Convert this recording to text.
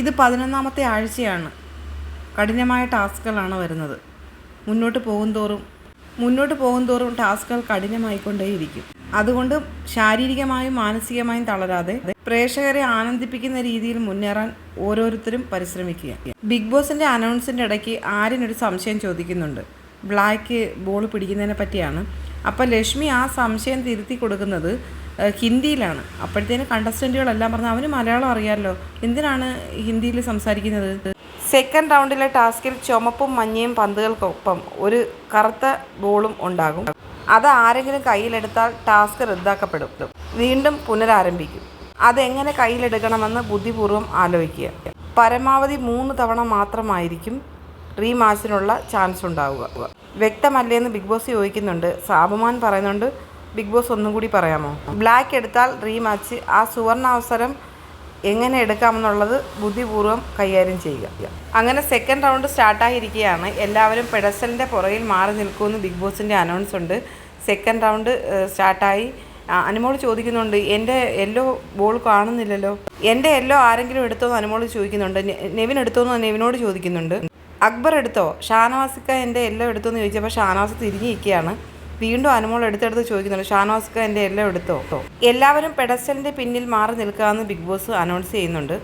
ഇത് പതിനൊന്നാമത്തെ ആഴ്ചയാണ്. കഠിനമായ ടാസ്കുകളാണ് വരുന്നത്. മുന്നോട്ട് പോകുന്തോറും മുന്നോട്ട് പോകുന്തോറും ടാസ്കുകൾ കഠിനമായിക്കൊണ്ടേയിരിക്കും. അതുകൊണ്ട് ശാരീരികമായും മാനസികമായും തളരാതെ പ്രേക്ഷകരെ ആനന്ദിപ്പിക്കുന്ന രീതിയിൽ മുന്നേറാൻ ഓരോരുത്തരും പരിശ്രമിക്കുക. ബിഗ് ബോസിന്റെ അനൗൺസിന്റെ ഇടയ്ക്ക് ആര്യനൊരു സംശയം ചോദിക്കുന്നുണ്ട്. ബ്ലാക്ക് ബോൾ പിടിക്കുന്നതിനെ പറ്റിയാണ് അപ്പോൾ ലക്ഷ്മി ആ സംശയം തിരുത്തി കൊടുക്കുന്നത് ഹിന്ദിയിലാണ്. അപ്പോഴത്തേന് കണ്ടസ്റ്റന്റുകളെല്ലാം പറഞ്ഞു അവന് മലയാളം അറിയാമല്ലോ എന്തിനാണ് ഹിന്ദിയിൽ സംസാരിക്കുന്നത്? സെക്കൻഡ് റൗണ്ടിലെ ടാസ്കിൽ ചുമപ്പും മഞ്ഞയും പന്തുകൾക്കൊപ്പം ഒരു കറുത്ത ബോളും ഉണ്ടാകും. അത് ആരെങ്കിലും കയ്യിലെടുത്താൽ ടാസ്ക് റദ്ദാക്കപ്പെടും. വീണ്ടും പുനരാരംഭിക്കും. അതെങ്ങനെ കയ്യിലെടുക്കണമെന്ന് ബുദ്ധിപൂർവം ആലോചിക്കുക. പരമാവധി മൂന്ന് തവണ മാത്രമായിരിക്കും റീമാച്ചിനുള്ള ചാൻസ് ഉണ്ടാവുക. വ്യക്തമല്ലേന്ന് ബിഗ് ബോസ് ചോദിക്കുന്നുണ്ട്. സാബുമാൻ പറയുന്നുണ്ട് ബിഗ് ബോസ് ഒന്നും കൂടി പറയാമോ? ബ്ലാക്ക് എടുത്താൽ റീമാച്ച് ആ സുവർണ അവസരം എങ്ങനെ എടുക്കാമെന്നുള്ളത് ബുദ്ധിപൂർവം കൈകാര്യം ചെയ്യുക. അങ്ങനെ സെക്കൻഡ് റൗണ്ട് സ്റ്റാർട്ടായിരിക്കുകയാണ് എല്ലാവരും പെഡസലിന്റെ പുറകിൽ മാറി നിൽക്കുമെന്ന് ബിഗ് ബോസിന്റെ അനൗൺസ് ഉണ്ട്. സെക്കൻഡ് റൗണ്ട് സ്റ്റാർട്ടായി അനുമോൾ ചോദിക്കുന്നുണ്ട് എന്റെ യെല്ലോ ബോൾ കാണുന്നില്ലല്ലോ? എന്റെ യെല്ലോ ആരെങ്കിലും എടുത്തോന്ന്? അനുമോൾ ചോദിക്കുന്നുണ്ട്. നെവിൻ എടുത്തോന്ന്? നെവിനോട് ചോദിക്കുന്നുണ്ട്. അക്ബർ എടുത്തോ? ഷാനവാസിക്ക എന്റെ എല്ലാം എടുത്തോ എന്ന് ചോദിച്ചപ്പോൾ ഷാനവാസ് തിരിഞ്ഞു നിൽക്കുകയാണ് വീണ്ടും അനുമോൾ എടുത്തെടുത്ത് ചോദിക്കുന്നുണ്ട് ഷാനവാസിക്ക എന്റെ എല്ലാം എടുത്തോ? എല്ലാവരും പെഡസ്റ്റലിന്റെ പിന്നിൽ മാറി നിൽക്കാമെന്ന് ബിഗ് ബോസ് അനൗൺസ് ചെയ്യുന്നുണ്ട്.